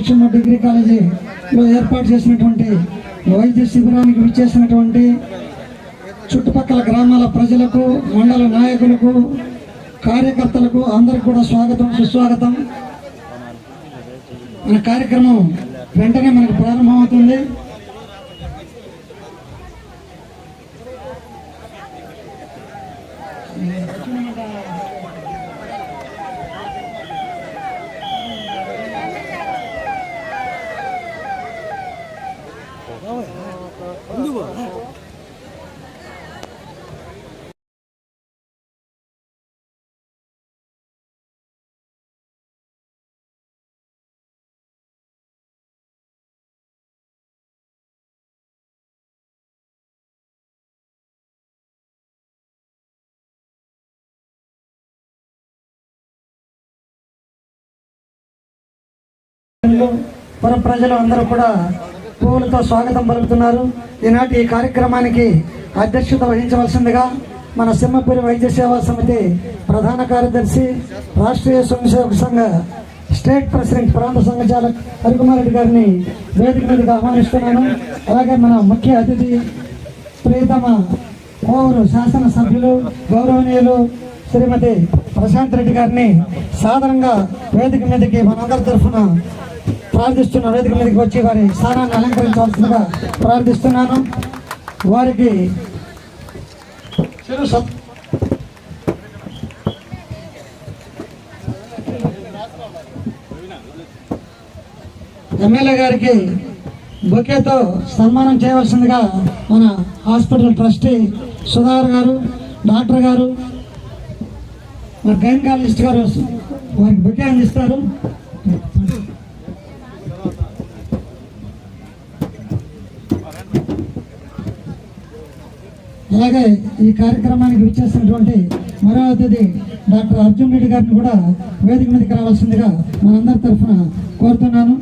Mahalakshmi degree కాలేజీలో ఏర్పాటు చేసినటువంటి వైద్య శిబిరానికి విచ్చేసినటువంటి చుట్టుపక్కల గ్రామాల ప్రజలకు మండల నాయకులకు కార్యకర్తలకు అందరికి కూడా స్వాగతం సుస్వాగతం. మన కార్యక్రమం వెంటనే మనకు ప్రారంభమవుతుంది. పుర ప్రజలు అందరూ కూడా పువ్వులతో స్వాగతం పలుకుతున్నారు. ఈనాటి ఈ కార్యక్రమానికి అధ్యక్షత వహించవలసిందిగా మన సింహపురి వైద్య సేవా సమితి ప్రధాన కార్యదర్శి రాష్ట్రీయ స్వయంసేవక సంఘ స్టేట్ ప్రెసిడెంట్ ప్రాంత సంఘచాలక్ హరికుమార్ రెడ్డి గారిని వేదిక మీదకి ఆహ్వానిస్తున్నాను. అలాగే మన ముఖ్య అతిథి ప్రియతమ శాసన శాసనసభ్యులు గౌరవనీయులు శ్రీమతి ప్రశాంత్ రెడ్డి గారిని సాధారణంగా వేదిక మీదకి మనందరి తరఫున ప్రార్థిస్తున్న వేదిక మీదకి వచ్చి వారి స్థానాన్ని అలంకరించవలసిందిగా ప్రార్థిస్తున్నాను. వారికి చిరు ఎమ్మెల్యే గారికి బొకేతో సన్మానం చేయవలసిందిగా మన హాస్పిటల్ ట్రస్టీ సుధాకర్ గారు డాక్టర్ గారు మరి గైనకాలజిస్ట్ గారు వారికి బొకే అందిస్తారు. అలాగే ఈ కార్యక్రమానికి విచ్చేసినటువంటి మరో అతిథి డాక్టర్ అర్జున్ రెడ్డి గారిని కూడా వేదిక మీదకి రావాల్సిందిగా మనందరి తరఫున కోరుతున్నాను.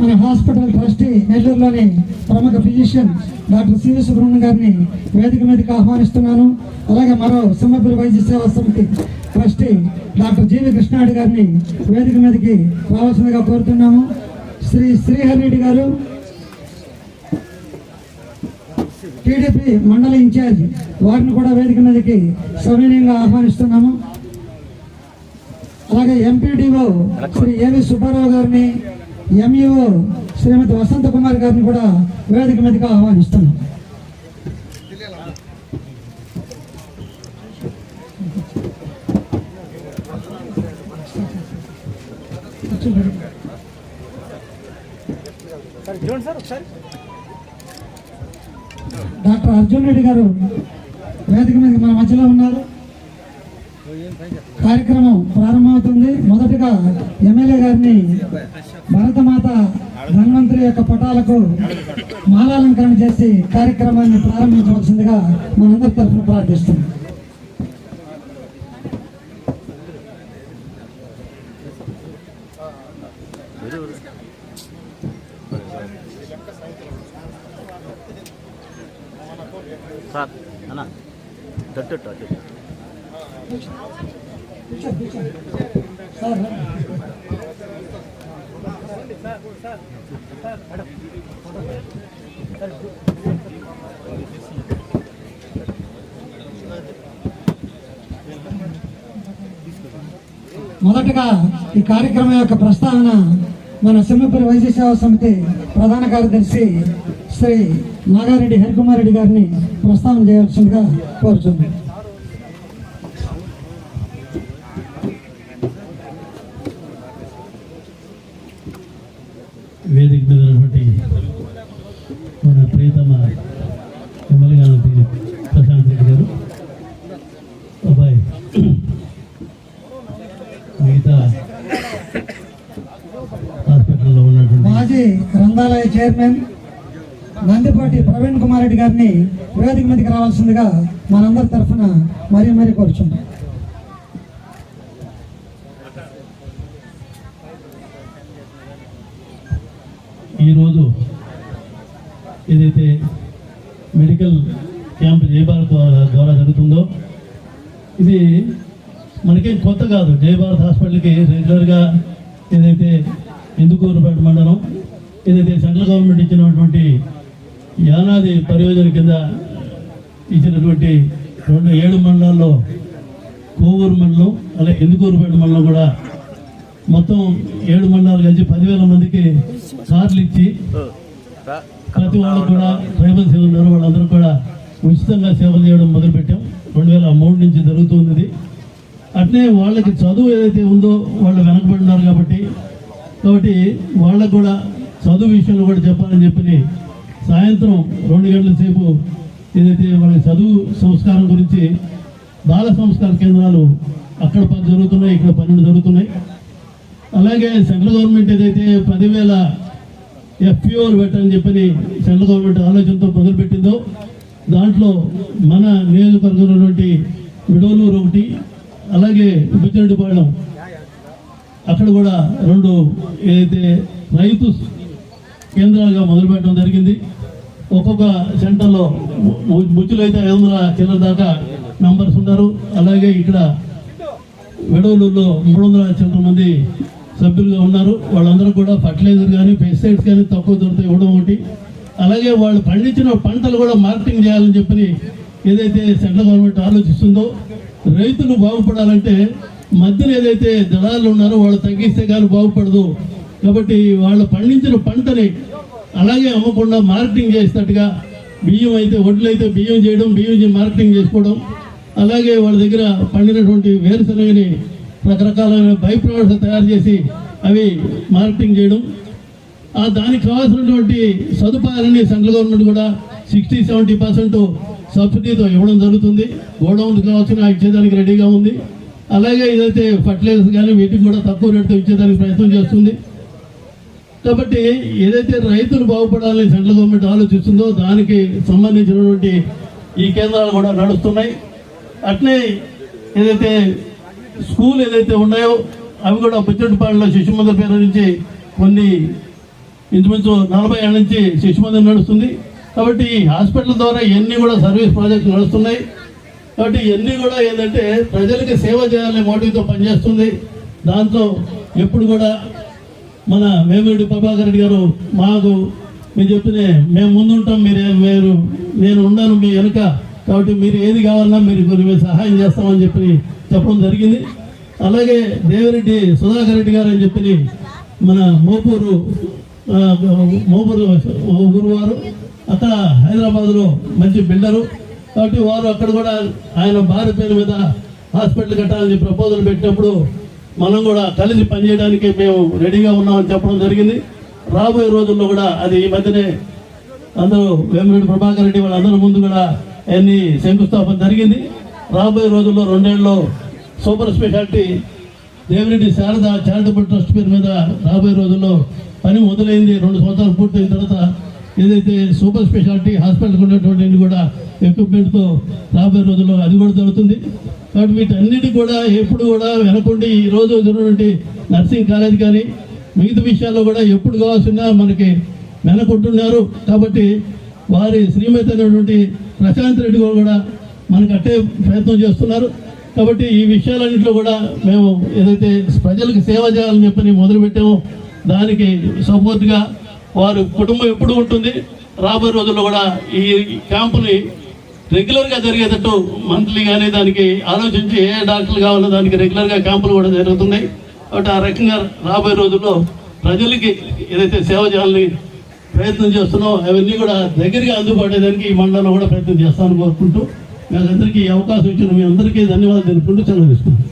మన హాస్పిటల్ ట్రస్టీ నెల్లూరులోని ప్రముఖ ఫిజిషియన్ డాక్టర్ సివి సుబ్రహ్మణ్యం గారిని వేదిక మీదకి ఆహ్వానిస్తున్నాను. అలాగే మరో సింహపురి వైద్య సేవా సమితి ట్రస్టీ డాక్టర్ జీవి కృష్ణారెడ్డి గారిని వేదిక మీదకి రావాల్సిందిగా కోరుతున్నాము. శ్రీ శ్రీహరి రెడ్డి గారు టీడీపీ మండల ఇన్ఛార్జ్ వారిని కూడా వేదిక మీదకి సవినీయంగా ఆహ్వానిస్తున్నాము. అలాగే ఎంపీడీఓ శ్రీ ఏవి సుబ్బారావు గారిని ఎంఈఓ శ్రీమతి వసంత కుమార్ గారిని కూడా వేదిక మీదకి ఆహ్వానిస్తున్నాం రెడ్డి గారు వేదిక మీద మన మధ్యలో ఉన్నారు. కార్యక్రమం ప్రారంభమవుతుంది. మొదటగా ఎమ్మెల్యే గారిని భరతమాత ధన్వంతరి యొక్క పటాలకు మాలాలంకరణ చేసి కార్యక్రమాన్ని ప్రారంభించవలసిందిగా మనందరి తరఫున ప్రార్థిస్తున్నాం. సార్ అన్న తట్టు అటు మొదటగా ఈ కార్యక్రమం యొక్క ప్రస్తావన మన సింహపురి వైద్య సేవా సమితి ప్రధాన కార్యదర్శి శ్రీ నాగారెడ్డి హరికుమార్ రెడ్డి గారిని ప్రస్తావన చేయవలసిందిగా కోరుతున్నాను వేదిక మీద ఉన్నటువంటి మన ప్రియతమ ఎమ్మెల్యే గారు ప్రశాంత్ రెడ్డి గారు. అబ్బాయి మిగతా హాస్పిటల్లో ఉన్నటువంటి మాజీ గ్రంథాలయ చైర్మన్ నందిపాటి ప్రవీణ్ కుమార్ రెడ్డి గారిని వేదిక మీదకి రావాల్సిందిగా మనందరి తరఫున మరీ మరీ కోరుచున్నాం. ఈరోజు ఏదైతే మెడికల్ క్యాంప్ జయభారత్ ద్వారా జరుగుతుందో ఇది మనకేం కొత్త కాదు. జయభారత్ హాస్పిటల్కి రెగ్యులర్గా ఏదైతే ఇందుకూరుపేట మండలం ఏదైతే సెంట్రల్ గవర్నమెంట్ ఇచ్చినటువంటి యానాది పరియోజన కింద ఇచ్చినటువంటి రెండు ఏడు మండలాల్లో కోవూరు మండలం అలాగే ఎందుకూరుపేట మండలం కూడా మొత్తం ఏడు మండలాలు కలిసి పదివేల మందికి కార్లు ఇచ్చి ప్రతి వాళ్ళు కూడా ట్రైబల్ సేవలు ఉన్నారు వాళ్ళందరూ కూడా ఉచితంగా సేవలు చేయడం మొదలుపెట్టాం. రెండు వేల మూడు నుంచి జరుగుతుంది అట్నే అట్లే వాళ్ళకి చదువు ఏదైతే ఉందో వాళ్ళు వెనకబడినారు కాబట్టి కాబట్టి వాళ్ళకు కూడా చదువు విషయంలో కూడా చెప్పాలని చెప్పి సాయంత్రం రెండు గంటల సేపు ఏదైతే వాళ్ళ చదువు సంస్కారం గురించి బాల సంస్కార కేంద్రాలు అక్కడ పది జరుగుతున్నాయి ఇక్కడ పన్నెండు జరుగుతున్నాయి. అలాగే సెంట్రల్ గవర్నమెంట్ ఏదైతే పదివేల ఎఫ్పిఓలు పెట్టని చెప్పని సెంట్రల్ గవర్నమెంట్ ఆలోచనతో మొదలుపెట్టిందో దాంట్లో మన నియోజకవర్గంలో ఉన్నటువంటి విడోలూరు ఒకటి అలాగే బుచ్చిరెడ్డిపాళెం అక్కడ కూడా రెండు ఏదైతే రైతు కేంద్రాలుగా మొదలుపెట్టడం జరిగింది. ఒక్కొక్క సెంటర్లో బుజ్జులు అయితే ఐదు వందల చిల్లర దాకా మెంబర్స్ ఉన్నారు అలాగే ఇక్కడ విడవలూరులో మూడు వందల చిల్లర మంది సభ్యులుగా ఉన్నారు. వాళ్ళందరూ కూడా ఫర్టిలైజర్ కానీ పెస్టిసైడ్స్ కానీ తక్కువ దొరికితే ఇవ్వడం ఒకటి. అలాగే వాళ్ళు పండించిన పంటలు కూడా మార్కెటింగ్ చేయాలని చెప్పని ఏదైతే సెంట్రల్ గవర్నమెంట్ ఆలోచిస్తుందో రైతులు బాగుపడాలంటే మధ్యన ఏదైతే దళాలు ఉన్నారో వాళ్ళు తగ్గిస్తే కానీ బాగుపడదు. కాబట్టి వాళ్ళు పండించిన పంటని అలాగే అమ్మకుండా మార్కెటింగ్ చేసినట్టుగా బియ్యం అయితే వడ్లు అయితే బియ్యం చేయడం బియ్యం మార్కెటింగ్ చేసుకోవడం. అలాగే వాళ్ళ దగ్గర పండినటువంటి వేరుశనగని రకరకాలైన బై ప్రోడక్ట్స్ తయారు చేసి అవి మార్కెటింగ్ చేయడం. ఆ దానికి కావాల్సినటువంటి సదుపాయాలని సెంట్రల్ గవర్నమెంట్ కూడా సిక్స్టీ సెవెంటీ పర్సెంట్ సబ్సిడీతో ఇవ్వడం జరుగుతుంది. గోడౌన్ కావాల్సిన ఇచ్చేదానికి రెడీగా ఉంది. అలాగే ఇదైతే ఫర్టిలైజర్స్ కానీ వీటికి కూడా తక్కువ రేటుతో ఇచ్చేదానికి ప్రయత్నం చేస్తుంది. కాబట్టి ఏదైతే రైతులు బాగుపడాలని సెంట్రల్ గవర్నమెంట్ ఆలోచిస్తుందో దానికి సంబంధించినటువంటి ఈ కేంద్రాలు కూడా నడుస్తున్నాయి. అట్లే ఏదైతే స్కూల్ ఏదైతే ఉన్నాయో అవి కూడా బుచ్చటిపాడులో శిశు మందిర పేరు నుంచి కొన్ని ఇంచుమించు నలభై ఏళ్ళ నుంచి శిశు మందిరం నడుస్తుంది. కాబట్టి ఈ హాస్పిటల్ ద్వారా ఇవన్నీ కూడా సర్వీస్ ప్రాజెక్టులు నడుస్తున్నాయి. కాబట్టి ఇవన్నీ కూడా ఏంటంటే ప్రజలకి సేవ చేయాలనే మోటివ్తో పనిచేస్తుంది. దాంతో ఎప్పుడు కూడా మన వేమిరెడ్డి ప్రభాకర్ రెడ్డి గారు మాకు మీరు చెప్తే మేము ముందుంటాం మీరు మీరు నేను ఉన్నాను మీ వెనుక. కాబట్టి మీరు ఏది కావాలన్నా మీరు కొన్ని మేము సహాయం చేస్తామని చెప్పి చెప్పడం జరిగింది. అలాగే దేవిరెడ్డి సుధాకర్ రెడ్డి గారు అని చెప్పి మన మోపూరు మోపూరు గురువారు అక్కడ హైదరాబాద్లో మంచి బిల్డరు. కాబట్టి వారు అక్కడ కూడా ఆయన భార్య పేరు మీద హాస్పిటల్ కట్టాలని ప్రపోజల్ పెట్టినప్పుడు మనం కూడా కలిసి పనిచేయడానికి మేము రెడీగా ఉన్నామని చెప్పడం జరిగింది. రాబోయే రోజుల్లో కూడా అది ఈ మధ్యనే అందరూ వేమిరెడ్డి ప్రభాకర్ రెడ్డి వాళ్ళందరూ ముందు కూడా అన్ని శంకుస్థాపన జరిగింది. రాబోయే రోజుల్లో రెండేళ్ళలో super speciality Devireddy Sharada charitable trust పేరు మీద రాబోయే రోజుల్లో పని మొదలైంది. రెండు సంవత్సరాలు పూర్తయిన తర్వాత ఏదైతే సూపర్ స్పెషాలిటీ హాస్పిటల్కి ఉన్నటువంటి కూడా ఎక్విప్మెంట్తో రాబోయే రోజుల్లో అది కూడా జరుగుతుంది. కాబట్టి వీటన్నిటి కూడా ఎప్పుడు కూడా వెనకుండి ఈ రోజు నర్సింగ్ కాలేజ్ కానీ మిగతా విషయాల్లో కూడా ఎప్పుడు కావాల్సిన మనకి వెనకుంటున్నారు. కాబట్టి వారి శ్రీమతి అయినటువంటి ప్రశాంత్ రెడ్డి గారు కూడా మనకు అట్టే ప్రయత్నం చేస్తున్నారు. కాబట్టి ఈ విషయాలన్నింటిలో కూడా మేము ఏదైతే ప్రజలకు సేవ చేయాలని చెప్పని మొదలుపెట్టామో దానికి సపోర్ట్గా వారి కుటుంబం ఎప్పుడు ఉంటుంది. రాబోయే రోజుల్లో కూడా ఈ క్యాంపుని రెగ్యులర్గా జరిగేటట్టు మంత్లీ కానీ దానికి ఆలోచించి ఏ డాక్టర్లు కావాలో దానికి రెగ్యులర్గా క్యాంపులు కూడా జరుగుతున్నాయి. కాబట్టి ఆ రకంగా రాబోయే రోజుల్లో ప్రజలకి ఏదైతే సేవ చేయాలని ప్రయత్నం చేస్తున్నాం అవన్నీ కూడా దగ్గరగా అందుబాటేదానికి ఈ మండలంలో కూడా ప్రయత్నం చేస్తామని కోరుకుంటూ మీ అందరికీ ఈ అవకాశం ఇచ్చిన మీ అందరికీ ధన్యవాదాలు తెలుపుకుంటూ సెలవు తీసుకుంటాం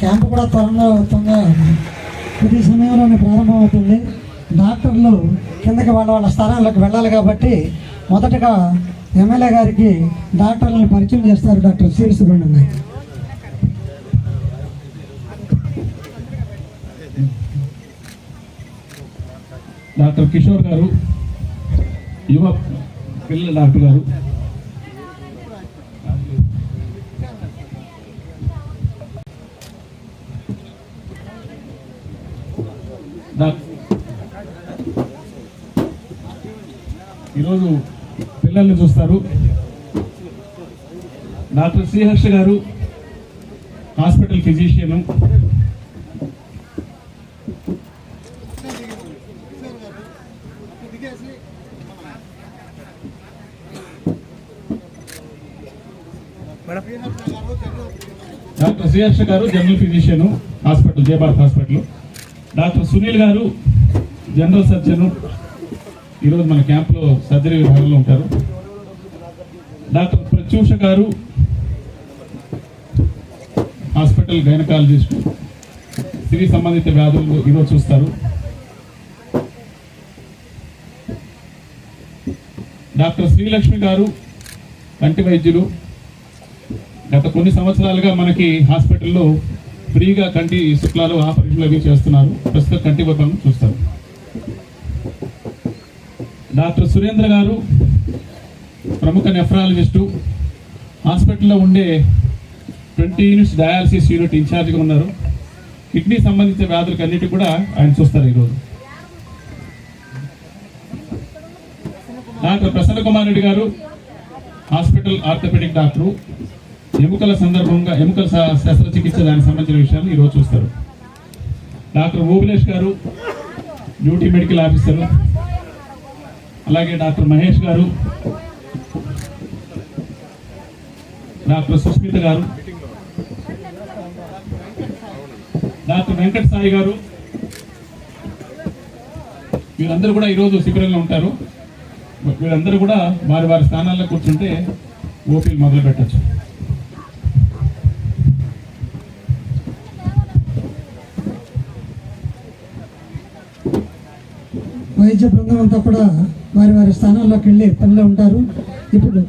క్యాంపు కూడా త్వరలో ప్రతి కొద్ది సమయంలోనే ప్రారంభమవుతుంది. డాక్టర్లు కిందకి వాళ్ళ వాళ్ళ స్థానాలకు వెళ్ళాలి కాబట్టి మొదటగా ఎమ్మెల్యే గారికి డాక్టర్లను పరిచయం చేస్తారు డాక్టర్ సిరి సుబ్రహ్మణ్యం గారు. డాక్టర్ కిషోర్ గారు యువ పిల్లల డాక్టర్ గారు ఈరోజు పిల్లల్ని చూస్తారు. డాక్టర్ శ్రీహర్ష గారు హాస్పిటల్ ఫిజిషియన్. డాక్టర్ శ్రీహర్ష గారు general physician hospital Jayabharat hospital. Doctor Sunil గారు జనరల్ సర్జన్. ఈరోజు మన క్యాంప్లో సర్జరీ విభాగంలో ఉంటారు. డాక్టర్ ప్రత్యూష గారు హాస్పిటల్ గైనకాలజిస్టు. స్త్రీ సంబంధిత వ్యాధులు ఈరోజు చూస్తారు. డాక్టర్ శ్రీలక్ష్మి గారు కంటి వైద్యులు. గత కొన్ని సంవత్సరాలుగా మనకి హాస్పిటల్లో ఫ్రీగా కంటి శుక్లాలు ఆపరేషన్లు అవి చేస్తున్నారు. ప్రస్తుతం కంటి విభాగం చూస్తారు. డాక్టర్ సురేంద్ర గారు ప్రముఖ నెఫ్రాలజిస్టు హాస్పిటల్లో ఉండే ట్వంటీ యూనిట్స్ డయాలసిస్ యూనిట్ ఇన్ఛార్జ్గా ఉన్నారు. కిడ్నీ సంబంధించిన వ్యాధులకు అన్నిటి కూడా ఆయన చూస్తారు ఈరోజు. డాక్టర్ ప్రసన్న కుమార్ రెడ్డి గారు హాస్పిటల్ ఆర్థోపెడిక్ డాక్టరు. ఎముకల సందర్భంగా ఎముకల శస్త్రచికిత్స దానికి సంబంధించిన విషయాలు ఈరోజు చూస్తారు. డాక్టర్ ఓబులేష్ గారు డ్యూటీ మెడికల్ ఆఫీసర్. అలాగే డాక్టర్ మహేష్ గారు డాక్టర్ సుస్మిత గారు డాక్టర్ వెంకట సాయి గారు వీరందరూ కూడా ఈరోజు శిబిరంలో ఉంటారు. వీరందరూ కూడా వారి వారి స్థానాల్లో కూర్చుంటే ఓపీలు మొదలు పెట్టచ్చు వైద్య బృందం అంతా కూడా వారి వారి స్థానాల్లోకి వెళ్ళి పనిలో ఉంటారు ఇప్పుడు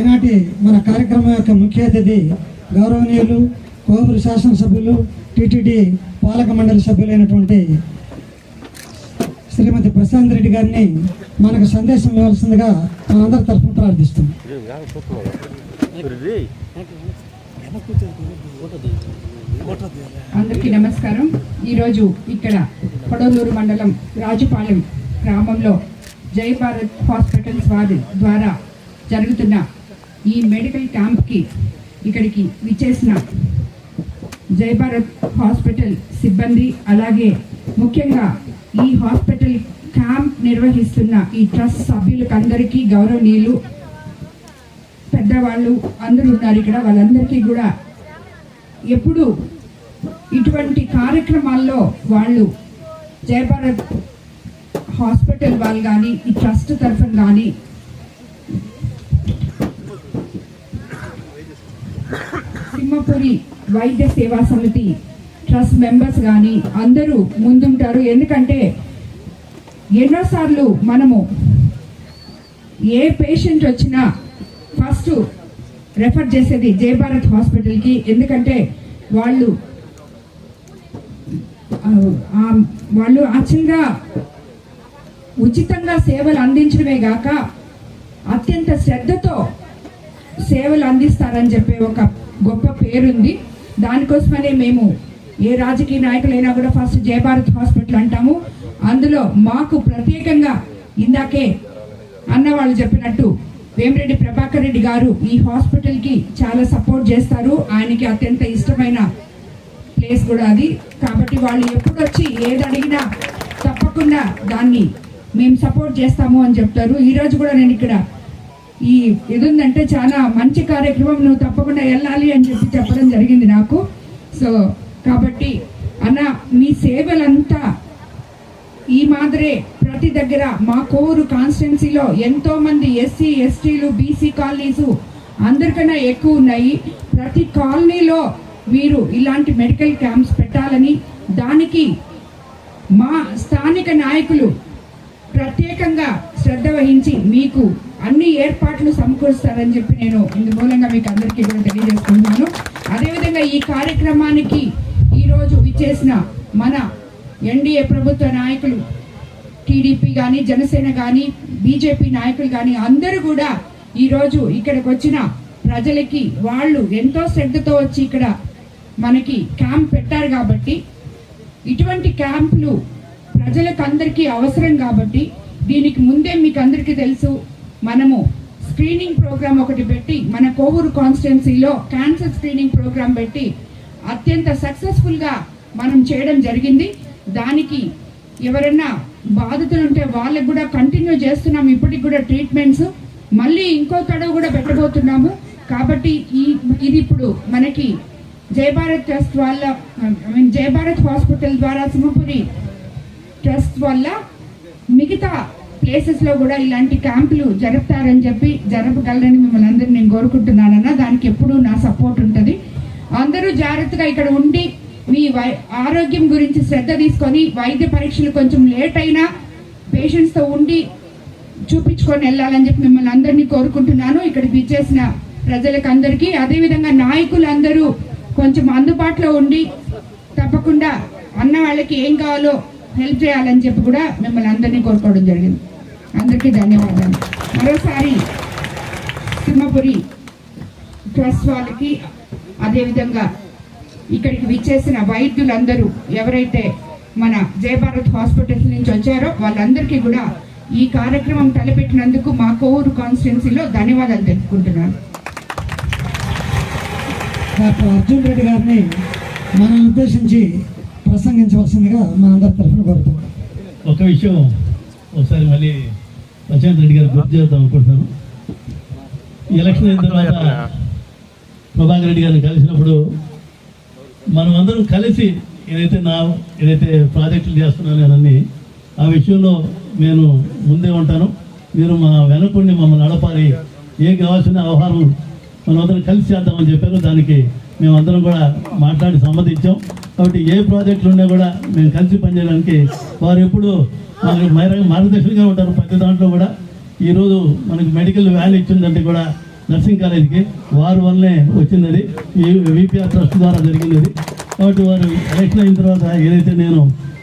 ఈనాటి మన కార్యక్రమం యొక్క ముఖ్య అతిథి గౌరవనీయులు కోవూరు శాసనసభ్యులు టిటిడి పాలక మండలి సభ్యులైనటువంటి శ్రీమతి ప్రశాంత్ రెడ్డి గారిని మనకు సందేశం ఇవ్వాల్సిందిగా మనందరి తరఫున ప్రార్థిస్తున్నాం అందరికీ నమస్కారం. ఈరోజు ఇక్కడ పొడలూరు మండలం రాజుపాలెం గ్రామంలో జై భారత్ హాస్పిటల్స్ వారి ద్వారా జరుగుతున్న ఈ మెడికల్ క్యాంప్కి ఇక్కడికి విచ్చేసిన జై భారత్ హాస్పిటల్ సిబ్బంది అలాగే ముఖ్యంగా ఈ హాస్పిటల్ క్యాంప్ నిర్వహిస్తున్న ఈ ట్రస్ట్ సభ్యులకు అందరికీ గౌరవనీయులు పెద్దవాళ్ళు అందరూ ఉన్నారు ఇక్కడ. వాళ్ళందరికీ కూడా ఎప్పుడు ఇటువంటి కార్యక్రమాల్లో వాళ్ళు జయభారత్ హాస్పిటల్ వాళ్ళు కానీ ఈ ట్రస్ట్ తరఫున కానీ సింహపురి వైద్య సేవా సమితి ట్రస్ట్ మెంబర్స్ కానీ అందరూ ముందుంటారు. ఎందుకంటే ఎన్నోసార్లు మనము ఏ పేషెంట్ వచ్చినా ఫస్ట్ రెఫర్ చేసేది జయభారత్ హాస్పిటల్కి. ఎందుకంటే వాళ్ళు వాళ్ళు అచ్చంగా ఉచితంగా సేవలు అందించడమే గాక అత్యంత శ్రద్ధతో సేవలు అందిస్తారని చెప్పే ఒక గొప్ప పేరుంది. దానికోసమనే మేము ఏ రాజకీయ నాయకులైనా కూడా ఫస్ట్ జయభారత్ హాస్పిటల్ అంటాము. అందులో మాకు ప్రత్యేకంగా ఇందాకే అన్న వాళ్ళు చెప్పినట్టు వేమిరెడ్డి ప్రభాకర్ రెడ్డి గారు ఈ హాస్పిటల్కి చాలా సపోర్ట్ చేస్తారు. ఆయనకి అత్యంత ఇష్టమైన ప్లేస్ కూడా అది. కాబట్టి వాళ్ళు ఎప్పుడు వచ్చి ఏది అడిగినా తప్పకుండా దాన్ని మేము సపోర్ట్ చేస్తాము అని చెప్తారు. ఈరోజు కూడా నేను ఇక్కడ ఈ ఇది ఉందంటే చాలా మంచి కార్యక్రమం. నువ్వు తప్పకుండా వెళ్ళాలి అని చెప్పి చెప్పడం జరిగింది నాకు. సో కాబట్టి అన్న మీ సేవలంతా ఈ మాదిరే ప్రతి దగ్గర మా కోరు కాన్స్టిట్యున్సీలో ఎంతో మంది ఎస్సీ ఎస్టీలు బీసీ కాలనీస్ అందరికన్నా ఎక్కువ ఉన్నాయి. ప్రతి కాలనీలో మీరు ఇలాంటి మెడికల్ క్యాంప్స్ పెట్టాలని దానికి మా స్థానిక నాయకులు ప్రత్యేకంగా శ్రద్ధ వహించి మీకు అన్ని ఏర్పాట్లు సమకూరుస్తారని చెప్పి నేను ఇందు మూలంగా మీకు అందరికీ కూడా తెలియజేస్తున్నాను అదేవిధంగా ఈ కార్యక్రమానికి ఈరోజు ఇచ్చేసిన మన ఎన్డీఏ ప్రభుత్వ నాయకులు టీడీపీ కానీ జనసేన కానీ బీజేపీ నాయకులు కానీ అందరూ కూడా ఈరోజు ఇక్కడికి వచ్చిన ప్రజలకి వాళ్ళు ఎంతో శ్రద్ధతో వచ్చి ఇక్కడ మనకి క్యాంప్ పెట్టారు కాబట్టి ఇటువంటి క్యాంపులు ప్రజలకు అందరికీ అవసరం కాబట్టి దీనికి ముందే మీకు అందరికీ తెలుసు మనము స్క్రీనింగ్ ప్రోగ్రాం ఒకటి పెట్టి మన కోవూరు కాన్స్టిట్యున్సీలో క్యాన్సర్ స్క్రీనింగ్ ప్రోగ్రాం పెట్టి అత్యంత సక్సెస్ఫుల్గా మనం చేయడం జరిగింది. దానికి ఎవరైనా బాధితులు ఉంటే వాళ్ళకి కూడా కంటిన్యూ చేస్తున్నాం. ఇప్పటికి కూడా ట్రీట్మెంట్స్ మళ్ళీ ఇంకో తడవు కూడా పెట్టబోతున్నాము. కాబట్టి ఈ ఇది ఇప్పుడు మనకి జయభారత్ ట్రస్ట్ వాళ్ళ ఐ మీన్ జయభారత్ హాస్పిటల్ ద్వారా సింహపురి ట్రస్ట్ వల్ల మిగతా ప్లేసెస్లో కూడా ఇలాంటి క్యాంపులు జరుపుతారని చెప్పి జరపగలరని మిమ్మల్ని అందరూ నేను కోరుకుంటున్నానన్నా దానికి ఎప్పుడూ నా సపోర్ట్ ఉంటుంది. అందరూ జాగ్రత్తగా ఇక్కడ ఉండి మీ వై ఆరోగ్యం గురించి శ్రద్ధ తీసుకొని వైద్య పరీక్షలు కొంచెం లేట్ అయినా పేషెంట్స్తో ఉండి చూపించుకొని వెళ్ళాలని చెప్పి మిమ్మల్ని అందరినీ కోరుకుంటున్నాను. ఇక్కడికి విచ్చేసిన ప్రజలకు అందరికీ అదేవిధంగా నాయకులందరూ కొంచెం అందుబాటులో ఉండి తప్పకుండా అన్న వాళ్ళకి ఏం కావాలో హెల్ప్ చేయాలని చెప్పి కూడా మిమ్మల్ని అందరినీ కోరుకోవడం జరిగింది. అందరికీ ధన్యవాదాలు. మరోసారి సింహపురి ట్రస్ట్ వాళ్ళకి అదేవిధంగా ఇక్కడికి విచ్చేసిన వైద్యులందరూ ఎవరైతే మన జయభారత్ హాస్పిటల్స్ నుంచి వచ్చారో వాళ్ళందరికీ కూడా ఈ కార్యక్రమం తలపెట్టినందుకు మా కోవూరు కాన్స్టిట్యున్సీలో ధన్యవాదాలు తెలుపుకుంటున్నాను. డాక్టర్ అర్జున్ రెడ్డి గారిని మనల్ని ఉద్దేశించి ప్రసంగించవలసిందిగా మనందరి తరఫున కోరుతున్నాం ఒక విషయం ఒకసారి మళ్ళీ ప్రశాంత్ రెడ్డి గారు గుర్తు చేద్దాం అనుకుంటున్నాను. ఎలక్షన్ అయిన తర్వాత ప్రభాకర్ రెడ్డి గారిని కలిసినప్పుడు మనం అందరం కలిసి ఏదైతే నా ఏదైతే ప్రాజెక్టులు చేస్తున్నానో అన్నీ ఆ విషయంలో నేను ముందే ఉంటాను. మీరు మా వెనకుండి మమ్మల్ని నడపాలి. ఏ కావాల్సిన వ్యవహారం మనమందరం కలిసి చేద్దామని చెప్పారు. దానికి మేమందరం కూడా మాట్లాడి సమ్మతించాం కాబట్టి ఏ ప్రాజెక్టులు ఉన్నా కూడా మేము కలిసి పనిచేయడానికి వారు ఎప్పుడు మనకు మైర- మార్గదర్శకంగా ఉంటారు ప్రతి దాంట్లో కూడా. ఈరోజు మనకి మెడికల్ వ్యాన్ ఇచ్చిందంటే కూడా నర్సింగ్ కాలేజీకి వారి వల్లనే వచ్చింది విపిఆర్ ట్రస్ట్ ద్వారా జరిగింది అది కాబట్టి వారు ఎలక్షన్ అయిన తర్వాత ఏదైతే నేను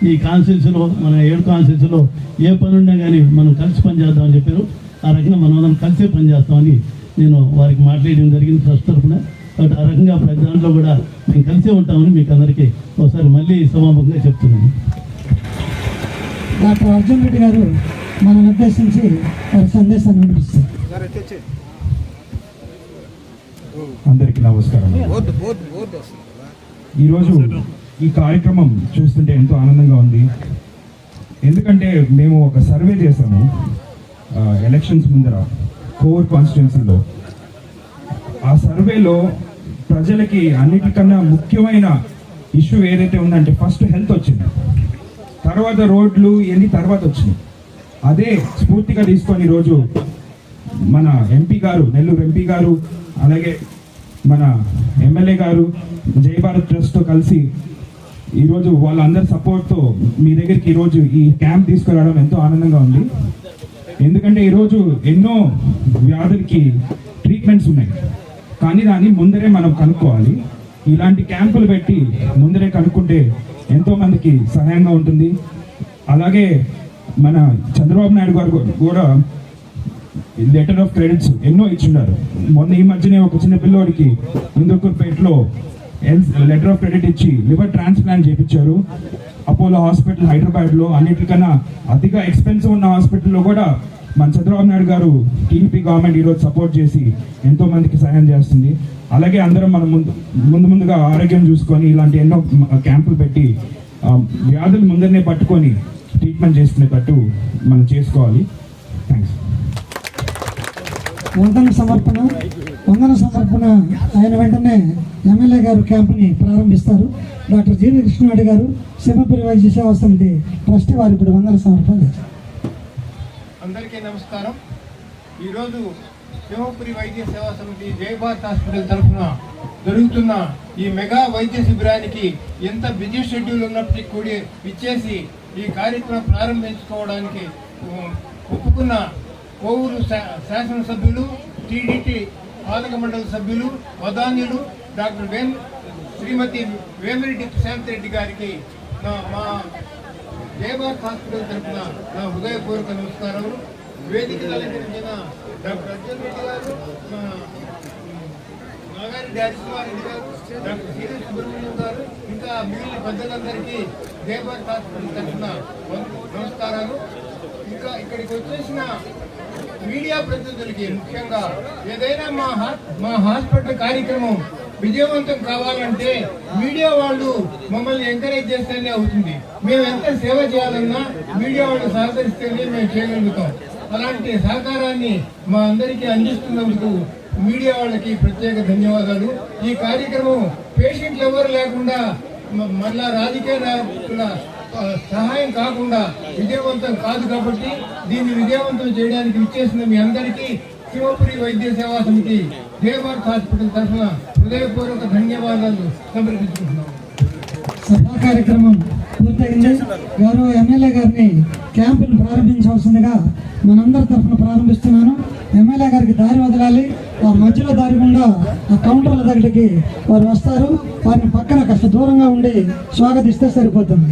ఈ కాన్స్టిట్యూన్సీలో మన ఏడు కాన్స్టిట్యూన్సీలో ఏ పని ఉన్నా కానీ మనం కలిసి పని చేద్దామని చెప్పారు. ఆ రకంగా మనం అందరం కలిసే పని చేస్తామని నేను వారికి మాట్లాడడం జరిగింది ట్రస్ట్ తరఫున. కాబట్టి ఆ రకంగా ప్రతి దాంట్లో కూడా మేము కలిసే ఉంటామని మీకు అందరికీ ఒకసారి మళ్ళీ సమాపంగా చెప్తున్నాను. డాక్టర్ అర్జున్ రెడ్డి గారు మనల్ని ఉద్దేశించి వారి సందేశాన్ని వినిపిస్తారు అందరికీ నమస్కారం. ఈరోజు ఈ కార్యక్రమం చూస్తుంటే ఎంతో ఆనందంగా ఉంది. ఎందుకంటే మేము ఒక సర్వే చేసాము ఆ, ఎలక్షన్స్ ముందర కోర్ కాన్స్టిట్యున్సీలో. ఆ సర్వేలో ప్రజలకి అన్నిటికన్నా ముఖ్యమైన ఇష్యూ ఏదైతే ఉందంటే ఫస్ట్ హెల్త్ వచ్చింది. తర్వాత రోడ్లు ఇవన్నీ తర్వాత వచ్చినాయి. అదే స్ఫూర్తిగా తీసుకొని ఈరోజు మన ఎంపీ గారు నెల్లూరు ఎంపీ గారు అలాగే మన ఎమ్మెల్యే గారు జయభారత్ ట్రస్ట్తో కలిసి ఈరోజు వాళ్ళందరి సపోర్ట్తో మీ దగ్గరికి ఈరోజు ఈ క్యాంప్ తీసుకురావడం ఎంతో ఆనందంగా ఉంది. ఎందుకంటే ఈరోజు ఎన్నో వ్యాధులకి ట్రీట్మెంట్స్ ఉన్నాయి. కానీ దాన్ని ముందరే మనం కనుక్కోవాలి. ఇలాంటి క్యాంపులు పెట్టి ముందరే కనుక్కుంటే ఎంతో మందికి సహాయంగా ఉంటుంది. అలాగే మన చంద్రబాబు నాయుడు గారు కూడా లెటర్ ఆఫ్ క్రెడిట్స్ ఎన్నో ఇచ్చున్నారు. మొన్న ఈ మధ్యనే ఒక చిన్న పిల్లోడికి ఇందుకూర్పేటలో లెటర్ ఆఫ్ క్రెడిట్ ఇచ్చి లివర్ ట్రాన్స్ప్లాంట్ చేయించారు అపోలో హాస్పిటల్ హైదరాబాద్లో అన్నిటికన్నా అధిక ఎక్స్పెన్సివ్ ఉన్న హాస్పిటల్లో కూడా మన చంద్రబాబు నాయుడు గారు టీడీపీ గవర్నమెంట్ ఈరోజు సపోర్ట్ చేసి ఎంతో మందికి సహాయం చేస్తుంది. అలాగే అందరం మనం ముందు ముందు ముందుగా ఆరోగ్యం చూసుకొని ఇలాంటి ఎన్నో క్యాంపులు పెట్టి వ్యాధులు ముందరనే పట్టుకొని ట్రీట్మెంట్ చేసుకునేటట్టు మనం చేసుకోవాలి. థ్యాంక్స్ వందన సమర్పణ వందన సమర్పణ ఆయన వెంటనే ఎమ్మెల్యే గారు క్యాంప్ని ప్రారంభిస్తారు. డాక్టర్ జీవి కృష్ణారెడ్డి గారు సింహపురి వైద్య సేవా సమితి ట్రస్ట్ వారు ఇప్పుడు వందన సమర్పణ అందరికీ నమస్కారం. ఈరోజు సింహపురి వైద్య సేవా సమితి జయభారత్ హాస్పిటల్ తరఫున జరుగుతున్న ఈ మెగా వైద్య శిబిరానికి ఎంత బిజీ షెడ్యూల్ ఉన్నప్పటికీ కూడా ఇచ్చేసి ఈ కార్యక్రమం ప్రారంభించుకోవడానికి ఒప్పుకున్న కోవూరు శా- శాసనసభ్యులు టీడీటీ పాలక మండలి సభ్యులు వదాన్యులు డాక్టర్ వేమ్ శ్రీమతి వేమిరెడ్డి ప్రశాంత్ రెడ్డి గారికి నా మా జయభారత్ హాస్పిటల్ తరఫున నా హృదయపూర్వక నమస్కారాలు వేదిక అలంకరించిన డాక్టర్ అర్జున్ రెడ్డి గారు మా నాగారెడ్డి రెడ్డి గారు డాక్టర్ సిరి సుబ్రహ్మణ్యం గారు ఇంకా మిగిలిన పెద్దలందరికీ జయభారత్ హాస్పిటల్ తరఫున నమస్కారాలు. ఇంకా ఇక్కడికి వచ్చేసిన మీడియా ప్రతినిధులకి ముఖ్యంగా ఏదైనా మా హా- మా హాస్పిటల్ కార్యక్రమం విజయవంతం కావాలంటే మీడియా వాళ్ళు మమ్మల్ని ఎంకరేజ్ చేస్తేనే అవుతుంది. మేము ఎంత సేవ చేయాలన్నా మీడియా వాళ్ళు సహకరిస్తేనే మేము చేయగలుగుతాం. అలాంటి సహకారాన్ని మా అందరికీ అందిస్తున్నందుకు మీడియా వాళ్ళకి ప్రత్యేక ధన్యవాదాలు. ఈ కార్యక్రమం పేషెంట్లు ఎవరు లేకుండా మళ్ళా రాజకీయ నాయకుల సహాయం కాకుండా విజయవంతం కాదు కాబట్టి దీన్ని విజయవంతం చేయడానికి ఇచ్చేసిన మీ అందరికీ శివపురి వైద్య సేవా సమితి దేవార్త్ హాస్పిటల్ తరఫున హృదయపూర్వక ధన్యవాదాలు సమర్పించుకుంటున్నాం సభా కార్యక్రమం పూర్తయింది. గౌరవ ఎమ్మెల్యే గారిని క్యాంపును ప్రారంభించవలసిందిగా మనందరి తరఫున ప్రారంభిస్తున్నాను. ఎమ్మెల్యే గారికి దారి వదలాలి. ఆ మధ్యలో దారి గుండా ఆ కౌంటర్ల దగ్గరికి వారు వస్తారు. వారిని పక్కన కాస్త దూరంగా ఉండి స్వాగతిస్తే సరిపోతుంది.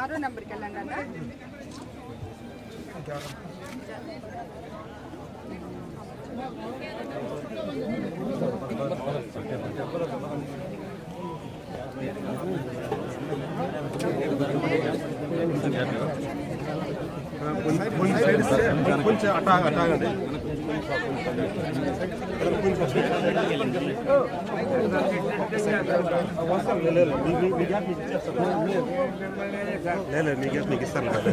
ఆరో నంబర్కి వెళ్ళండి అన్న కొంచెం అటా అటాగండి లేదు మీకు మీకు ఇస్తాను కదా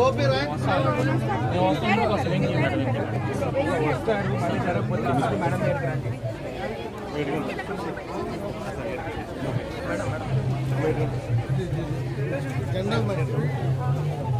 ఓపీ ర్యాంక్ వస్తాను మళ్ళీ జరగకపోతే మేడం దగ్గరికి రండి జనరల్ మేడం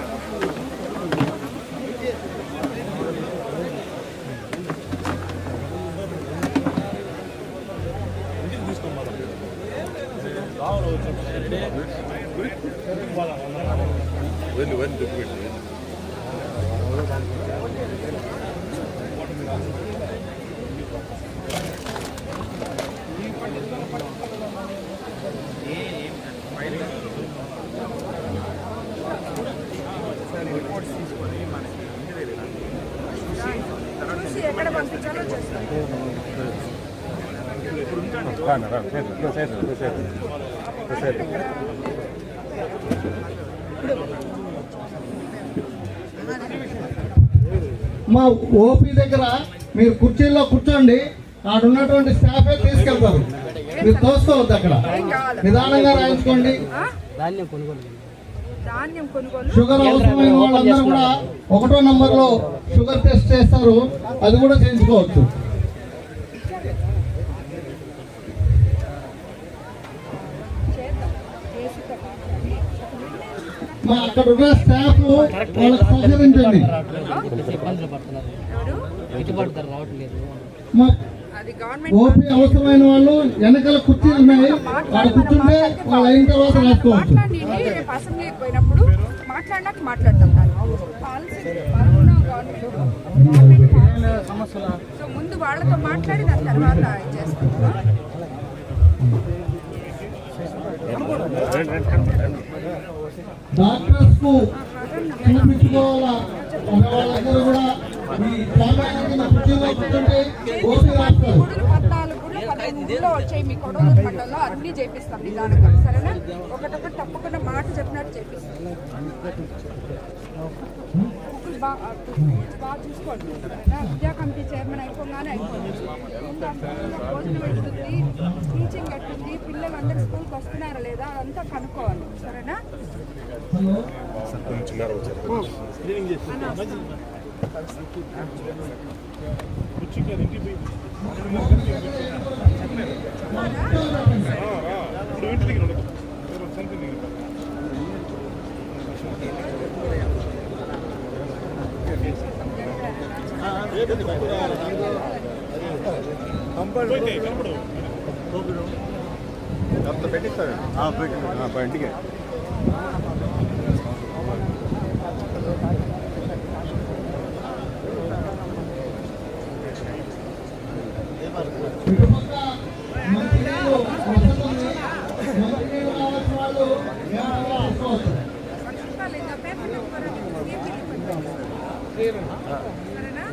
వెళ్ళు వెళ్ళు దుక్కు ఎక్కడ పంపించాలో చేస్తాను. రాను రాను చేతులు చేతులు చేతులు చేతులు మా ఓపీ దగ్గర మీరు కుర్చీల్లో కూర్చోండి. ఆడ ఉన్నటువంటి స్టాఫే తీసుకెళ్తారు. మీరు తోసుకోవద్దు అక్కడ. నిదానంగా రాయించుకోండి. షుగర్ అవసరమైన వాళ్ళందరూ కూడా ఒకటో నంబర్లో షుగర్ టెస్ట్ చేస్తారు. అది కూడా చేయించుకోవచ్చు. మా అక్కడ ఉన్న స్టాఫ్ వాళ్ళకి సహకరించండి మా అది గవర్నమెంట్ ఓపీ అవసరమైన వాళ్ళు వెనకాల కుర్చీలు ఉన్నాయి. వాళ్ళ కూర్చుంటే వాళ్ళు అయిన తర్వాత రాసుకోవచ్చు. మాట్లాడినాక మాట్లాడతాం సో ముందు వాళ్ళతో మాట్లాడి దాని తర్వాత చేస్తాం డాక్టర్స్కు చూపించుకోవాలా మన వాళ్ళందరూ కూడా ఈ సామాన్య కింద కుర్చీలో కూర్చుంటే ఓపీ రాస్తారు. గుడులు పద్నాలుగు గుడులు పదహైదు గుడిలో వచ్చాయి మీ కొడవలూరు మండలంలో అన్ని చేపిస్తాం నిదానంగా. సరేనా? ఒకటొకటి తప్పకుండా మాట చెప్పినట్టు చేపిస్తాం. బాగా బాగా చూసుకోండి. విద్యా కమిటీ చైర్మన్ అయిపోగానే అయిపోయింది భోజనం ఎట్టుంది టీచింగ్ ఎట్టుంది? పిల్లలు అందరు స్కూల్కి వస్తున్నారా లేదా? అదంతా కనుక్కోవాలి. సరేనా? చిన్నారు వచ్చారు పెట్టిస్తాడు ఇంటికి ఇటుపక్క మంచినీళ్ళు వసతుంది మంచినీళ్ళు కావాల్సిన వాళ్ళు ఏమైనా రాసుకోవచ్చు లేదా పేపర్ నెంబర్ సరేనా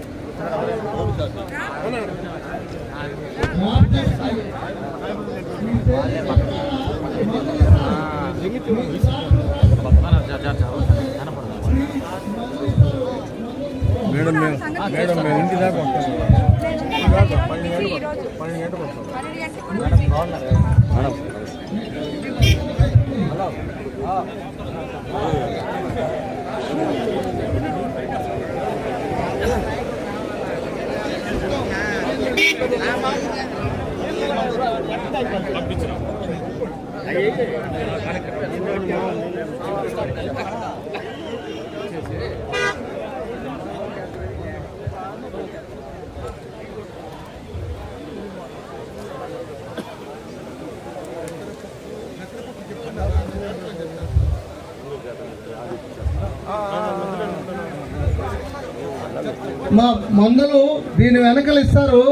డాక్టర్స్ మీ పేరు చెప్పారా? మందులు ఇస్తారా? మేడం మేము మేడం మేము ఇంటి దాకా వస్తాం పన్నెండు గంటలకు పన్నెండు గంటలకు మా మందులు దీని వెనకలు ఇస్తారు